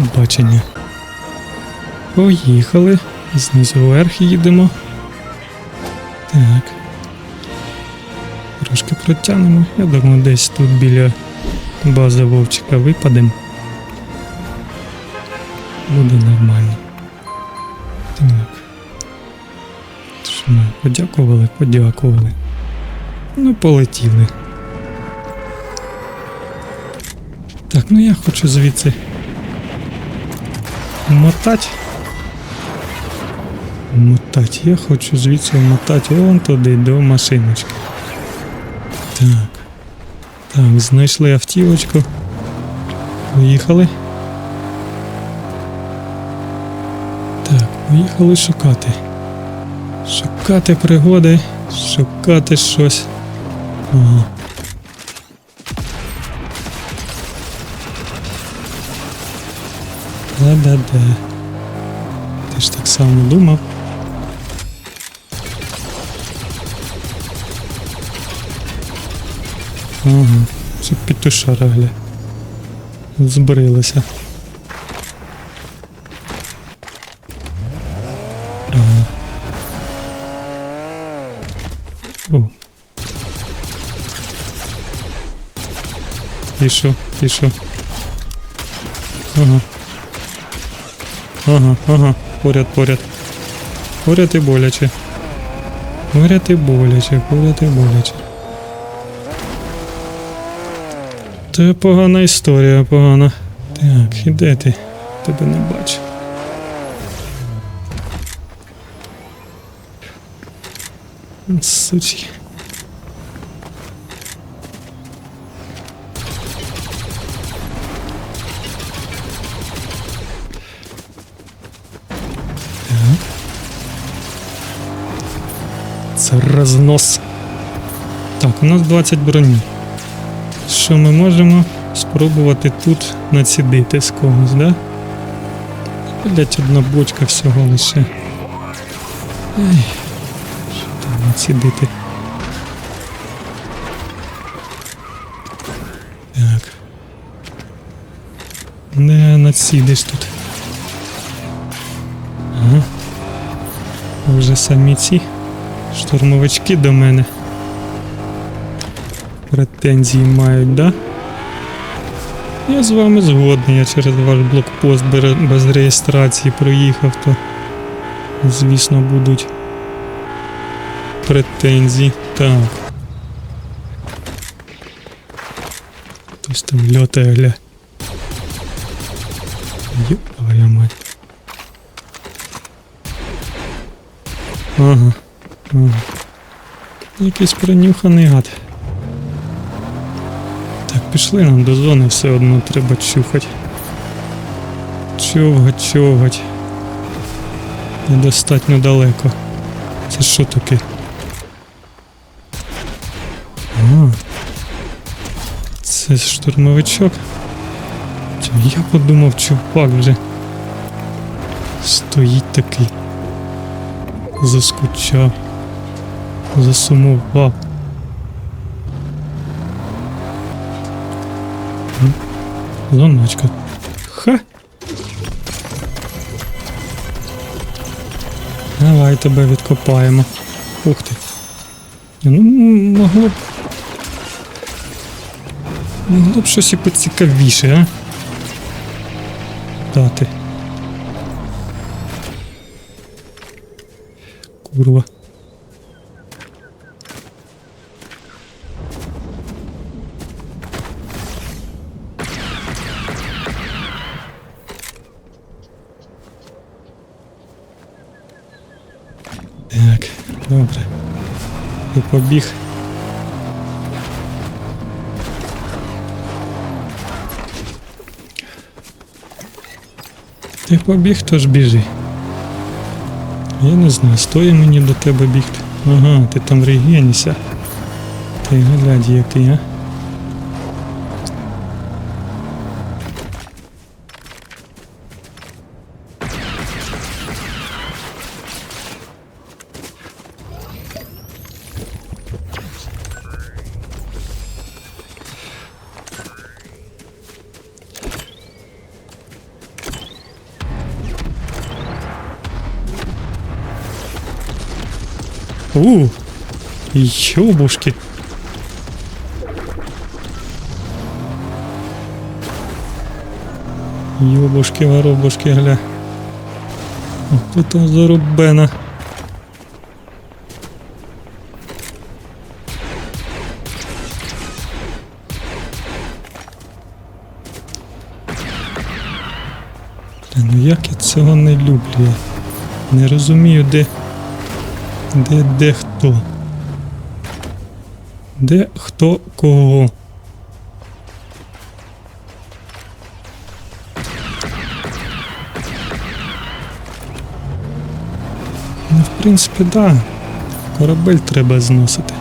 побачення. Поїхали. Знизу вверх їдемо. Так. Трошки протягнемо. Я думаю, десь тут біля бази Вовчика випадемо. Буде нормально. Так. Що ми подякували, подякували. Ну, полетіли. Так, ну я хочу звідси мотать. Мотать. Я хочу звідси мотати вон туди до машиночки. Так. Так, знайшли автівочку. Поїхали. Так, поїхали шукати. Шукати пригоди, шукати щось. Ага. Да-да-да. Ти ж так само думав. Ага, це петушара, гля. Збрилася. О. І що? Ага. Ага, ага, поряд, поряд. Поряд і боляче. Поряд і боляче, поряд і боляче. Це погана історія, погана. Так, і де ти? Тебе не бачу. Сучі. Це рознос. Так, у нас 20 броні. Що ми можемо спробувати тут націдити з когось, да? Блять, одна бочка всього лише. Ей, що там націдити? Так. Не націдиш тут. Ага. Вже самі ці штурмовички до мене. Претензії мають, да? Я з вами згодний, я через ваш блокпост без реєстрації проїхав, то звісно будуть претензії. Так. Хтось там льотає, гля. Йоп, твоя мать. Ага. Якийсь принюханий гад. Так, пішли нам до зони, все одно треба чухати. Човгать, човгать. Недостатньо далеко. Це що таке? А. Це штурмовичок. Я подумав, чувак вже стоїть такий. Заскучав. Засумував. Зоночка. Ха. Давай тебе відкопаємо. Ух ти. Ну, могло б. Могло б щось і поцікавіше, а? Дати. Курва. Так, добре. І побіг. Ти побіг, то ж біжи. Я не знаю, стоїть мені до тебе бігти. Ага, ти там регенися. Ти глядь який, а? У, йобушки. Йобушки, воробушки, гля. Ото там зарубена. Бля, ну як я цього не люблю. Не розумію, де. Де де хто? Де хто кого? Ну, в принципі, да. Корабель треба зносити.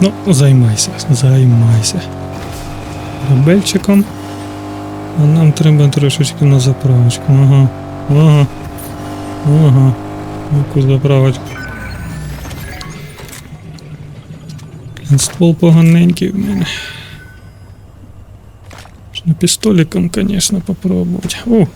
Ну, займайся, займайся. Корабельчиком. А нам треба трошечки на заправочку. Ага. Ага. Ага. Яку заправочку. Ствол поганенький в мене. Можна пістоліком, конечно, попробувати. О!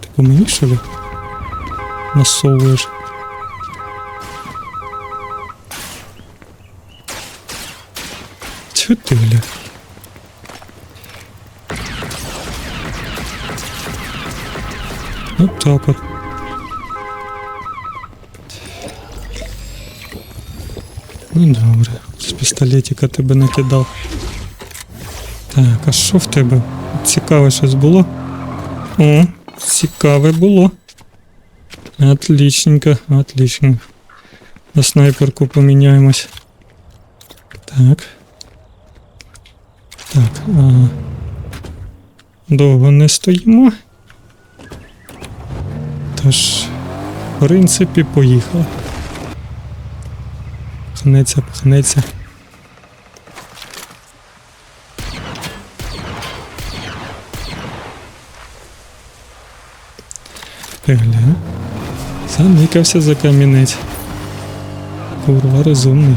Ти по мені що ли? Насовуєш. Чого ти, бля? Вот так вот. Ну добре, з пістолетика тебе накидав. Так, а що в тебе? Цікаве щось було? О, цікаве було. Отличненько, отличненько. На снайперку поміняємось. Так. А... довго не стоїмо. Тож, в принципі, поїхав. Пхнеться, пхнеться. Гля. Заникався за камінець. Курва розумний.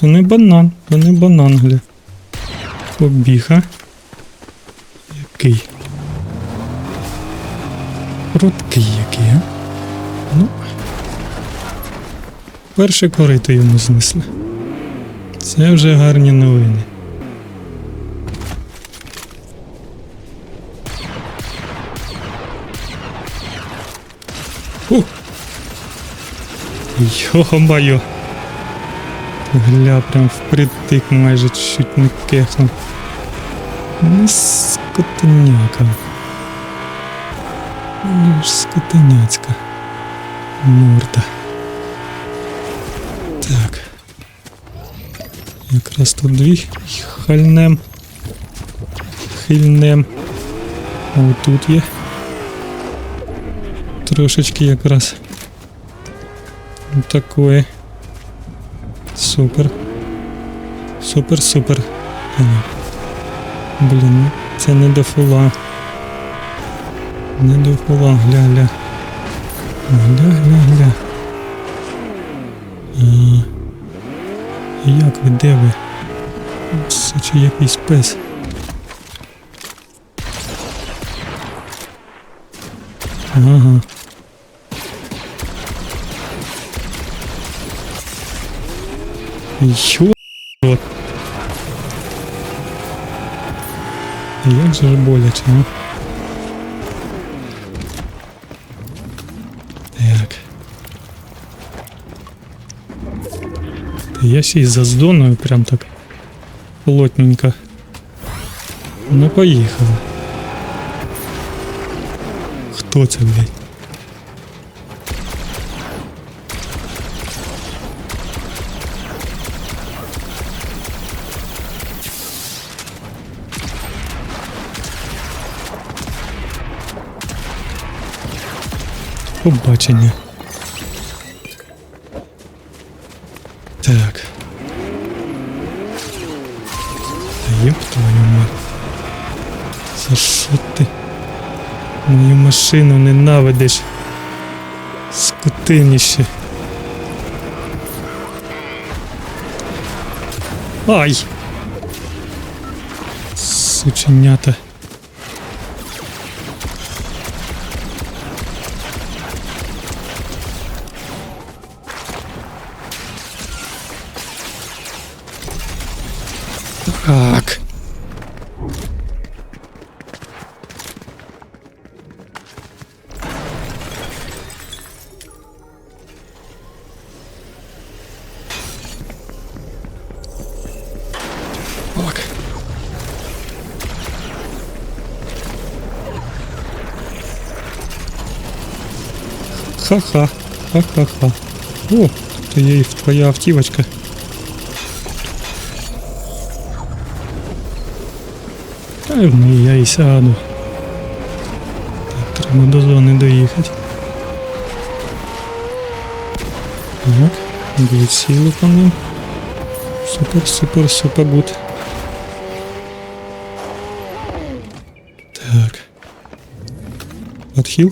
То не банан, то не банан, гля. Побіга. Який? Круткий який, а? Ну. Перше корито йому знесли. Це вже гарні новини. Ух! Гля, прям впритик майже чуть не кехнув. Ну, скотиняка. Ну ж скотиняцька. Морда. Так. Якраз тут дві хальнем. Хильнем. О, тут є. Трошечки якраз. Такое. Супер. Супер, супер. Блін, ну це не до фула. Не до фула, гля, гля. Гля, гля, гля. Як ви, де ви? Сучи якийсь пес. Ага. Рот. Як же ж боляче, а? Так. Та я ще й за здоною прям так плотненько. Ну поїхали. Хто це, блядь? Побачення. Так. Та ёб твою мать. За що ти мою машину ненавидиш? Скотиніще. Ай! Сученята. Так. Так. Ха-ха, ха-ха-ха. О, то є і твоя автівочка. Та й в неї я і сяду. Так, треба до зони доїхати. Так, відсіли по ним. Супер, супер, супер гуд. Так. Отхил.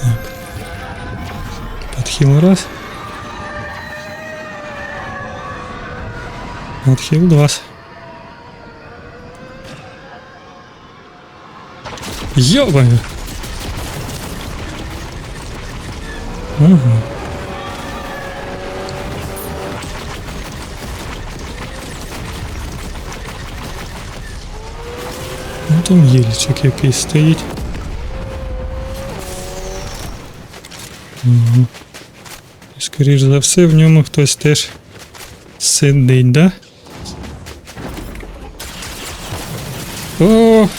Так. Подхил раз. Отхил два. Ёбаю! Ага. Ну там єлічок якийсь стоїть. Угу. Скоріш за все в ньому хтось теж сидить, да? О!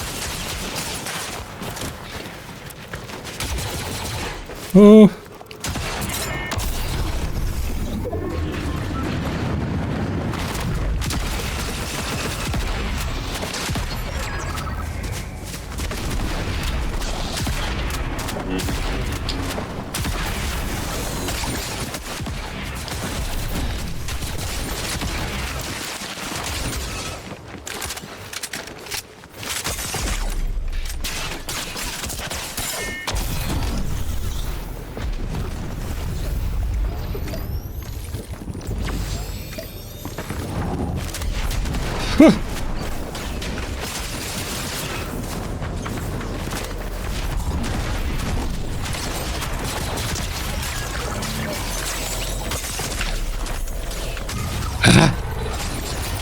О!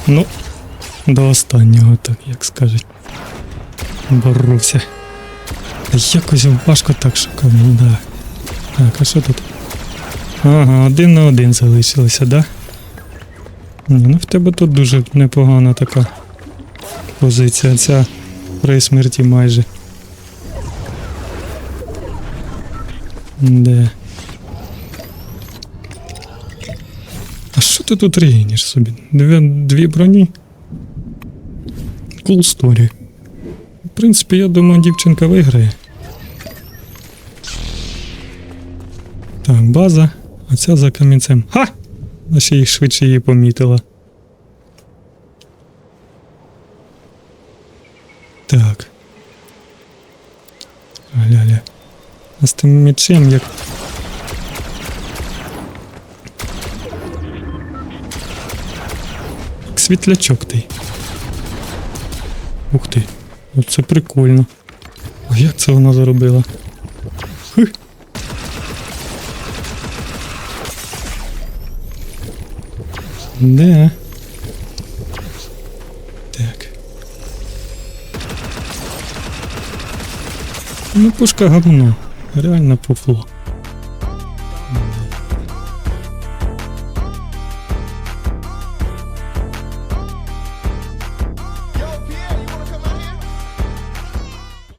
Ну, до останнього, так як скажуть. Боровся. Якось важко так шукав, да. Так, а що тут? Ага, один на один залишилося, да? Ну в тебе тут дуже непогана така позиція. Ця при смерті майже. Де? А що ти тут регінеш собі? Дві, дві броні? Cool story. В принципі, я думаю, дівчинка виграє. Так, база. А ця за камінцем. Ха! А ще їх швидше її помітила. Так. Ля-ля. А з тим мечем як. Як світлячок той. Ух ти. Оце прикольно. А як це вона заробила? Хи. Де? Так. Ну, пушка говно. Реально пуфло.